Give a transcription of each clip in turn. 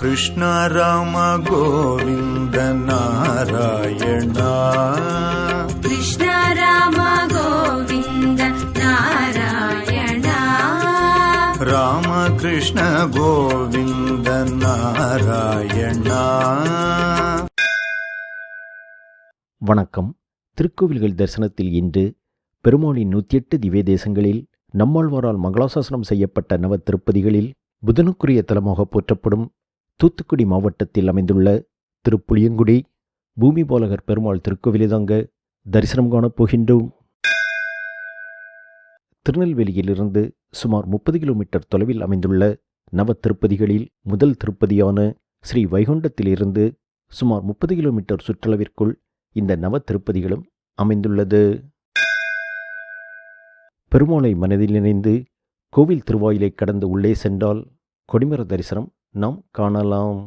कृष्ण राम गोविन्द नारायणा कृष्ण राम गोविन्द नारायणा राम कृष्ण गोविन्द नारायणा வணக்கம் திருக்கோவில்கள் தரிசனத்தில் இன்று பெருமாளின் நூற்றி எட்டு திவ்ய தேசங்களில் நம்மாழ்வாரால் மங்களாசாசனம் செய்யப்பட்ட நவ திருப்பதிகளில் புதனுக்குரிய தலமாக போற்றப்படும் தூத்துக்குடி மாவட்டத்தில் அமைந்துள்ள திருப்புளியங்குடி பூமி போலகர் பெருமாள் திருக்கோவிலிதாங்க தரிசனம் காணப் போகின்றோம். திருநெல்வேலியிலிருந்து சுமார் முப்பது கிலோமீட்டர் தொலைவில் அமைந்துள்ள நவ திருப்பதிகளில் முதல் திருப்பதியான ஸ்ரீ வைகுண்டத்திலிருந்து சுமார் முப்பது கிலோமீட்டர் சுற்றளவிற்குள் இந்த நவ திருப்பதிகளும் அமைந்துள்ளது. பெருமாளை மனதில் இணைந்து கோவில் திருவாயிலை கடந்து உள்ளே சென்றால் கொடிமர தரிசனம் நாம் காணலாம்.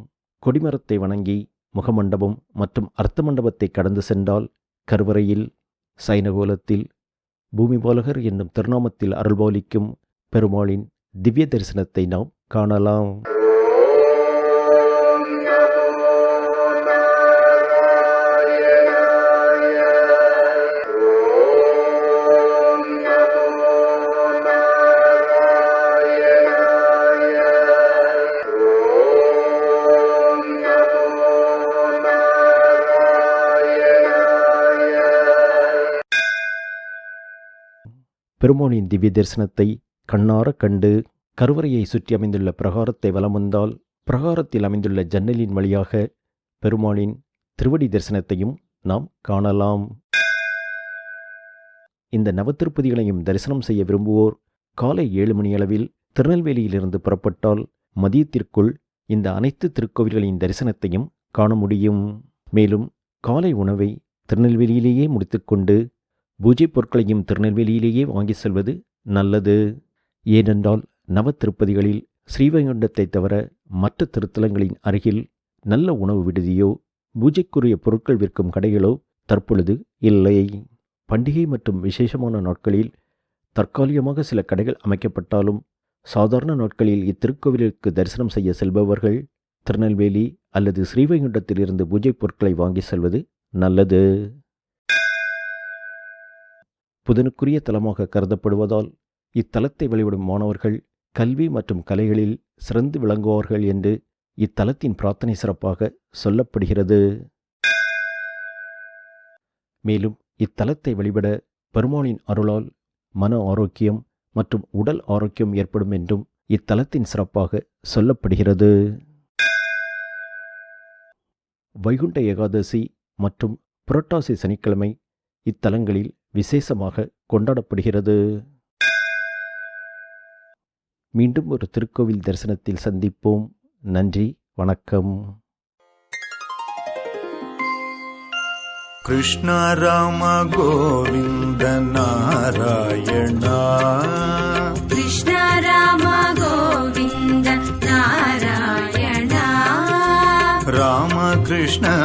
கொடிமரத்தை வணங்கி முகமண்டபம் மற்றும் அர்த்த மண்டபத்தை கடந்து சென்றால் கருவறையில் சைனகோலத்தில் பூமிபாலகர் என்னும் திருநாமத்தில் அருள்பாலிக்கும் பெருமாளின் திவ்ய தரிசனத்தை நாம் காணலாம். பெருமானின் திவ்ய தரிசனத்தை கண்ணார கண்டு கருவறையை சுற்றி அமைந்துள்ள பிரகாரத்தை வலம் வந்தால் பிரகாரத்தில் அமைந்துள்ள ஜன்னலின் வழியாக பெருமாளின் திருவடி தரிசனத்தையும் நாம் காணலாம். இந்த நவத்திருப்பதிகளையும் தரிசனம் செய்ய விரும்புவோர் காலை ஏழு மணியளவில் திருநெல்வேலியிலிருந்து புறப்பட்டால் மதியத்திற்குள் இந்த அனைத்து திருக்கோவில்களின் தரிசனத்தையும் காண முடியும். மேலும் காலை உணவை திருநெல்வேலியிலேயே முடித்துக்கொண்டு பூஜை பொருட்களையும் திருநெல்வேலியிலேயே வாங்கி செல்வது நல்லது. ஏனென்றால் நவ திருப்பதிகளில் ஸ்ரீவைகுண்டத்தை தவிர மற்ற திருத்தலங்களின் அருகில் நல்ல உணவு விடுதியோ பூஜைக்குரிய பொருட்கள் விற்கும் கடைகளோ தற்பொழுது இல்லை. பண்டிகை மற்றும் விசேஷமான நாட்களில் தற்காலிகமாக சில கடைகள் அமைக்கப்பட்டாலும் சாதாரண நாட்களில் இத்திருக்கோவிலுக்கு தரிசனம் செய்ய செல்பவர்கள் திருநெல்வேலி அல்லது ஸ்ரீவைகுண்டத்திலிருந்து பூஜை பொருட்களை வாங்கி செல்வது நல்லது. புதனுக்குரிய தலமாக கருதப்படுவதால் இத்தலத்தை வழிபடும் மாணவர்கள் கல்வி மற்றும் கலைகளில் சிறந்து விளங்குவார்கள் என்று இத்தலத்தின் பிரார்த்தனை சிறப்பாக சொல்லப்படுகிறது. மேலும் இத்தலத்தை வழிபட பெருமாளின் அருளால் மன ஆரோக்கியம் மற்றும் உடல் ஆரோக்கியம் ஏற்படும் என்றும் இத்தலத்தின் சிறப்பாக சொல்லப்படுகிறது. வைகுண்ட ஏகாதசி மற்றும் புரட்டாசி சனிக்கிழமை இத்தலங்களில் விசேஷமாக கொண்டாடப்படுகிறது மீண்டும் ஒரு திருக்கோவில் தரிசனத்தில் சந்திப்போம் நன்றி வணக்கம் कृष्ण राम गोविन्द नारायणा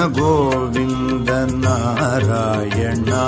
கோவிந்த நாராயணா.